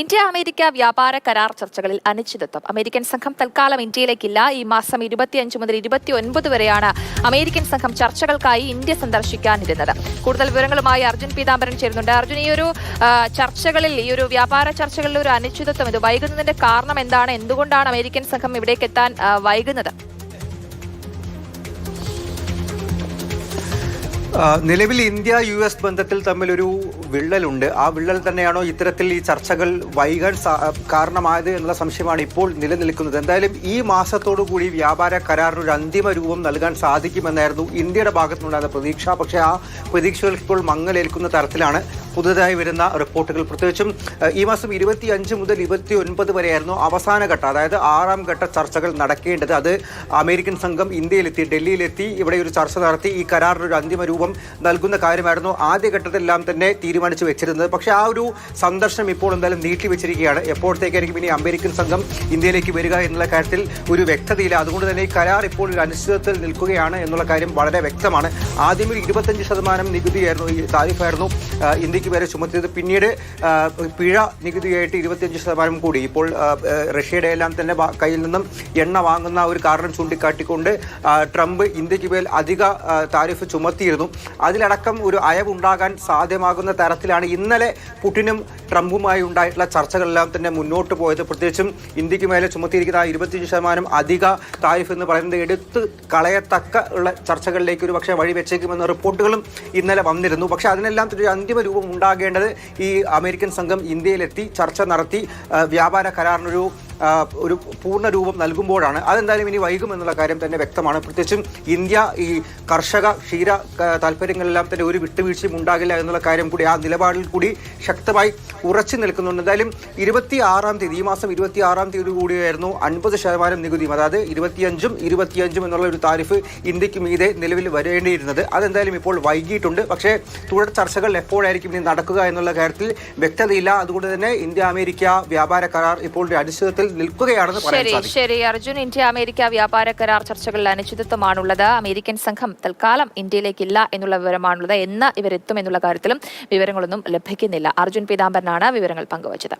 India America വ്യാപാര കരാർ ചർച്ചകളിൽ അനിശ്ചിതത്വം. അമേരിക്കൻ സംഘം തൽക്കാലം ഇന്ത്യയിലേക്കില്ല. ഈ മാസം ഇരുപത്തിയഞ്ച് മുതൽ ഇരുപത്തി ഒൻപത് വരെയാണ് അമേരിക്കൻ സംഘം ചർച്ചകൾക്കായി ഇന്ത്യ സന്ദർശിക്കാനിരുന്നത്. കൂടുതൽ വിവരങ്ങളുമായി അർജുൻ പീതാംബരൻ ചേരുന്നുണ്ട്. അർജുൻ ഈ ഒരു ചർച്ചകളിൽ ഈ ഒരു വ്യാപാര ചർച്ചകളിൽ ഒരു അനിശ്ചിതത്വം ഇത് വൈകുന്നതിന്റെ കാരണം എന്താണ്? എന്തുകൊണ്ടാണ് അമേരിക്കൻ സംഘം ഇവിടേക്ക് എത്താൻ വൈകുന്നത്? നിലവിൽ ഇന്ത്യ യു എസ് ബന്ധത്തിൽ തമ്മിലൊരു വിള്ളലുണ്ട്. ആ വിള്ളൽ തന്നെയാണോ ഇത്തരത്തിൽ ഈ ചർച്ചകൾ വൈകാൻ കാരണമായത് എന്നുള്ള സംശയമാണ് ഇപ്പോൾ നിലനിൽക്കുന്നത്. എന്തായാലും ഈ മാസത്തോടു കൂടി വ്യാപാര കരാറിന് ഒരു അന്തിമ രൂപം നൽകാൻ സാധിക്കുമെന്നായിരുന്നു ഇന്ത്യയുടെ ഭാഗത്തുനിന്നുണ്ടായ പ്രതീക്ഷ. പക്ഷേ ആ പ്രതീക്ഷകൾ ഇപ്പോൾ മങ്ങലേൽക്കുന്ന തരത്തിലാണ്. പുതുതായി വരുന്ന റിപ്പോർട്ടുകൾ. പ്രത്യേകിച്ചും ഈ മാസം ഇരുപത്തി അഞ്ച് മുതൽ ഇരുപത്തി ഒൻപത് വരെയായിരുന്നു അവസാന ഘട്ടം അതായത് ആറാം ഘട്ട ചർച്ചകൾ നടക്കേണ്ടത്. അത് അമേരിക്കൻ സംഘം ഇന്ത്യയിലെത്തി ഡൽഹിയിലെത്തി ഇവിടെ ഒരു ചർച്ച നടത്തി. ഈ കരാറിന് ഒരു അന്തിമ രൂപം നൽകുന്ന കാര്യമായിരുന്നു ആദ്യഘട്ടത്തിലെല്ലാം തന്നെ തീരുമാനിച്ചു വെച്ചിരുന്നത്. പക്ഷേ ആ ഒരു സന്ദർശനം ഇപ്പോൾ എന്തായാലും നീട്ടിവെച്ചിരിക്കുകയാണ്. എപ്പോഴത്തേക്കായിരിക്കും ഇനി അമേരിക്കൻ സംഘം ഇന്ത്യയിലേക്ക് വരിക എന്നുള്ള കാര്യത്തിൽ ഒരു വ്യക്തതയില്ല. അതുകൊണ്ട് തന്നെ ഈ കരാർ ഇപ്പോൾ ഒരു അനിശ്ചിതത്തിൽ നിൽക്കുകയാണ് എന്നുള്ള കാര്യം വളരെ വ്യക്തമാണ്. ആദ്യം ഒരു ഇരുപത്തഞ്ച് ശതമാനം നികുതിയായിരുന്നു ഈ താരിഫായിരുന്നു ഇന്ത്യയ്ക്ക് വരെ ചുമത്തിയത്. പിന്നീട് പിഴ നികുതിയായിട്ട് ഇരുപത്തിയഞ്ച് ശതമാനം കൂടി. ഇപ്പോൾ റഷ്യയുടെ എല്ലാം തന്നെ കയ്യിൽ നിന്നും എണ്ണ വാങ്ങുന്ന ഒരു കാരണം ചൂണ്ടിക്കാട്ടിക്കൊണ്ട് ട്രംപ് ഇന്ത്യയ്ക്ക് മേൽ അധിക താരിഫ് ചുമത്തിയിരുന്നു. അതിലടക്കം ഒരു അയവുണ്ടാകാൻ സാധ്യമാകുന്ന തരത്തിലാണ് ഇന്നലെ പുടിനും ട്രംപുമായി ഉണ്ടായിട്ടുള്ള ചർച്ചകളെല്ലാം തന്നെ മുന്നോട്ട് പോയത്. പ്രത്യേകിച്ചും ഇന്ത്യയ്ക്ക് മേലെ ചുമത്തിയിരിക്കുന്ന ആ ഇരുപത്തിയഞ്ച് ശതമാനം അധിക താരിഫ് എന്ന് പറയുന്നത് എടുത്ത് കളയത്തക്ക ഉള്ള ചർച്ചകളിലേക്ക് ഒരു പക്ഷേ വഴി വെച്ചേക്കുമെന്ന റിപ്പോർട്ടുകളും ഇന്നലെ വന്നിരുന്നു. പക്ഷേ അതിനെല്ലാം ഒരു അന്തിമ രൂപം ഉണ്ടാകേണ്ടത് ഈ അമേരിക്കൻ സംഘം ഇന്ത്യയിലെത്തി ചർച്ച നടത്തി വ്യാപാര കരാറിനൊരു ഒരു പൂർണ രൂപം നൽകുമ്പോഴാണ്. അതെന്തായാലും ഇനി വൈകും എന്നുള്ള കാര്യം തന്നെ വ്യക്തമാണ്. പ്രത്യേകിച്ചും ഇന്ത്യ ഈ കർഷക ക്ഷീര താല്പര്യങ്ങളെല്ലാം തന്നെ ഒരു വിട്ടുവീഴ്ചയും ഉണ്ടാകില്ല എന്നുള്ള കാര്യം കൂടി ആ നിലപാടിൽ കൂടി ശക്തമായി ഉറച്ചു നിൽക്കുന്നുണ്ട്. എന്തായാലും ഇരുപത്തി ആറാം തീയതി ഈ മാസം ഇരുപത്തി ആറാം തീയതി കൂടിയായിരുന്നു അൻപത് ശതമാനം നികുതിയും. അതായത് ഇരുപത്തിയഞ്ചും ഇരുപത്തിയഞ്ചും എന്നുള്ള ഒരു താരിഫ് ഇന്ത്യയ്ക്ക് മീതെ നിലവിൽ വരേണ്ടിയിരുന്നത്. അതെന്തായാലും ഇപ്പോൾ വൈകിയിട്ടുണ്ട്. പക്ഷേ തുടർ ചർച്ചകൾ എപ്പോഴായിരിക്കും ഇനി നടക്കുക എന്നുള്ള കാര്യത്തിൽ വ്യക്തതയില്ല. അതുകൊണ്ട് തന്നെ ഇന്ത്യ അമേരിക്ക വ്യാപാര കരാർ ഇപ്പോൾ ഒരു അനിശ്ചിതത്തിൽ നിൽക്കുകയാണെന്ന് പറയാൻ ശരി സാധിക്കും. ശരി. അർജുൻ ഇന്ത്യ അമേരിക്ക വ്യാപാര കരാർ ചർച്ചകളിൽ അനിശ്ചിതത്വമാണുള്ളത്. അമേരിക്കൻ സംഘം തൽക്കാലം ഇന്ത്യയിലേക്കില്ല എന്നുള്ള വിവരമാണുള്ളത്. എന്ന് ഇവരെത്തും എന്നുള്ള കാര്യത്തിലും വിവരങ്ങളൊന്നും ലഭിക്കുന്നില്ല. അർജുൻ പീതാംബരനാണ് വിവരങ്ങൾ പങ്കുവച്ചത്.